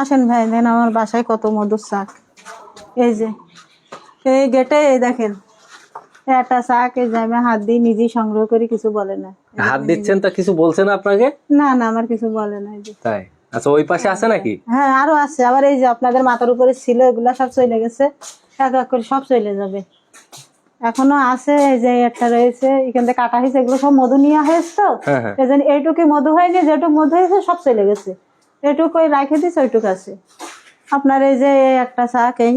আসেন ভাই দেন আমার বাসায় কত মধুর শাক। এই যে এই গেটে এই দেখেন একটা শাক এই যে আমি হাত দিয়ে নিজেই সংগ্রহ করি কিছু বলে না। হাত দিচ্ছেন তা কিছু বলছেন আপনাকে? না না আমার কিছু বলে না তাই? আচ্ছা ওই পাশে আছে নাকি? হ্যাঁ আরও আছে আবার এই যে আপনাদের মাথার উপরে ছিল এগুলা সব চলে গেছে এক এক করে সব চলে যাবে। এখনও আছে এই যে একটা রয়েছে এখান থেকে কাটা হয়েছে এগুলো সব মধু নিয়ে হয়েছে তো? হ্যাঁ হ্যাঁ। এই জন্য এইটুকু মধু হয়নি যেটুকু মধু হয়েছে সব চলে গেছে। এইটুকু ওই রাখে দিছে ওইটুকু আছে। আপনার এই যে একটা শাক এই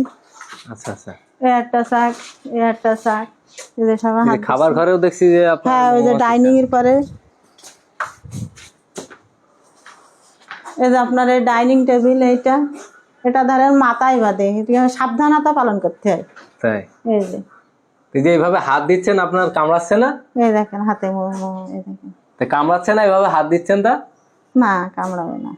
আচ্ছা আচ্ছা। এই একটা শাক এই একটা শাক এই যে খাবার ঘরেও দেখছি যে হ্যাঁ ওই যে। ডাইনিং এর পরে। এই যে আপনার এই ডাইনিং টেবিল এইটা এটা ধরেন মাথায় বাঁধে। সাবধানতা পালন করতে হয়। তাই? এই যে। এই যে এইভাবে হাত দিচ্ছেন আপনার কামড়াচ্ছে না? এই দেখেন হাতে মো- মো- এই দেখেন। তা কামড়াচ্ছে না এইভাবে হাত দিচ্ছেন তা? না কামড়াবে না।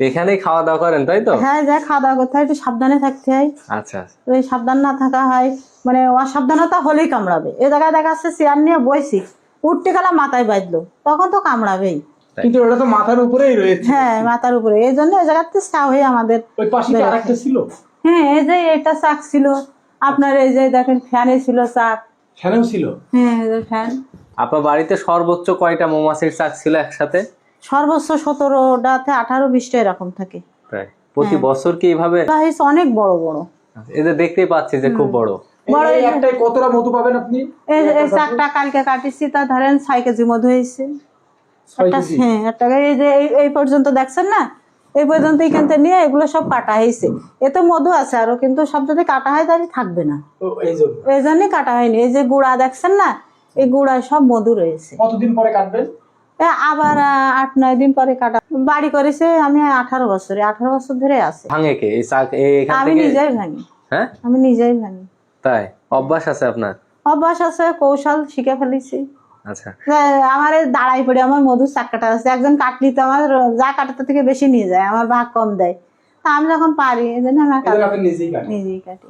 এখানেই খাওয়া দাওয়া করেন তাই তো? হ্যাঁ যা খাওয়া দাওয়া করতে হয় একটু সাবধানে থাকতে হয়। আচ্ছা। এই সাবধান না থাকা হয় মানে অসাবধানতা হলেই কামড়াবে। এই জায়গায় দেখা যাচ্ছে চেয়ার নিয়ে বইছি উঠতে গেলাম মাথায় বাঁধলো তখন তো কামড়াবেই। কিন্তু ওটা তো মাথার উপরেই রয়েছে। হ্যাঁ মাথার উপরে। এই জন্য এই জায়গাতে চা হয়ে আমাদের ওই পাশে আরেকটা ছিল? হ্যাঁ এই যে এটা চাক ছিল। আপনার এই যে দেখেন ফ্যানে ছিল চাক সেখানেও ছিল? হ্যাঁ ফ্যান। আপনার বাড়িতে সর্বোচ্চ কয়টা মৌমাছির চাক ছিল একসাথে? সর্বোচ্চ সতেরোটাতে আঠারো বিশটা এরকম থাকে। প্রতি বছর কি এইভাবে অনেক বড় বড়। এদের দেখতেই পাচ্ছি যে খুব বড়। বড় এই একটাই কতটা মধু পাবেন আপনি? এই চাকটা কালকে কাটিছি তা ধরেন ছয় কেজি মধু হয়েছে। ছয় একটা কেজি? হ্যাঁ একটা এই যে এই- পর্যন্ত দেখছেন না? এই পর্যন্ত এখান থেকে নিয়ে এগুলো সব কাটা হয়েছে। এতে মধু আছে আরও কিন্তু সব যদি কাটা হয় তাহলে থাকবে না। ও, এই জন্য। জন্যই কাটা হয়নি। এই যে গুড়া দেখছেন না? এই গুড়ায় সব মধু রয়েছে। কতদিন পরে কাটবেন? আবার আট নয় দিন পরে কাটা। বাড়ি করেছে আমি আঠারো বছরে আঠারো বছর ধরে আছে। ভাঙে কে? এই চাক আমি নিজেই ভাঙি। হ্যাঁ? আমি নিজেই ভাঙি। তাই? অভ্যাস আছে আপনার? অভ্যাস আছে কৌশল শিখে ফেলেছি। আচ্ছা। আমার দাঁড়াই পড়ে আমার মধুর চাক কাটা আছে। একজন কাটলি তো আমার যা কাটাতে থেকে বেশি নিয়ে যায় আমার ভাগ কম দেয়। তা আমি যখন পারি এই জন্য কাটেন। নিজেই কাটি।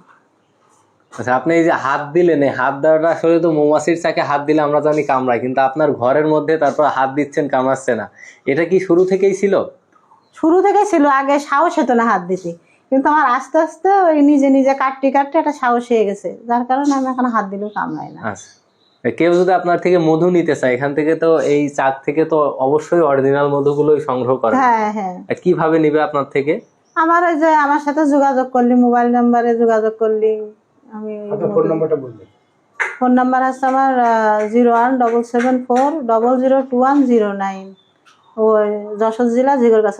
আচ্ছা আপনি এই যে হাত দিলেন এই হাত দেওয়াটা আসলে তো মৌমাছির চাকে হাত দিলে আমরা জানি কামড়ায় কিন্তু আপনার ঘরের মধ্যে তারপর হাত দিচ্ছেন কামড়াচ্ছে না। এটা কি শুরু থেকেই ছিল? শুরু থেকে ছিল আগে সাহস হতো না হাত দিতে। কিন্তু আমার আস্তে আস্তে ওই নিজে নিজে কাটতে কাটতে একটা সাহস হয়ে গেছে। যার কারণে আমি এখন হাত দিলেও কামড়াই না। আচ্ছা। কেউ যদি আপনার থেকে মধু নিতে চায় এখান থেকে তো এই চাক থেকে তো অবশ্যই অরিজিনাল মধুগুলোই সংগ্রহ করে। হ্যাঁ হ্যাঁ। কীভাবে নিবে আপনার থেকে? আমার ওই যে আমার সাথে যোগাযোগ করলি মোবাইল নাম্বারে যোগাযোগ করলি। আমি ফোন নাম্বারটা বলবেন। ফোন নাম্বার আছে আমার zero one double seven four double zero two one zero nine ওই যশোর জেলা জিগর কাছা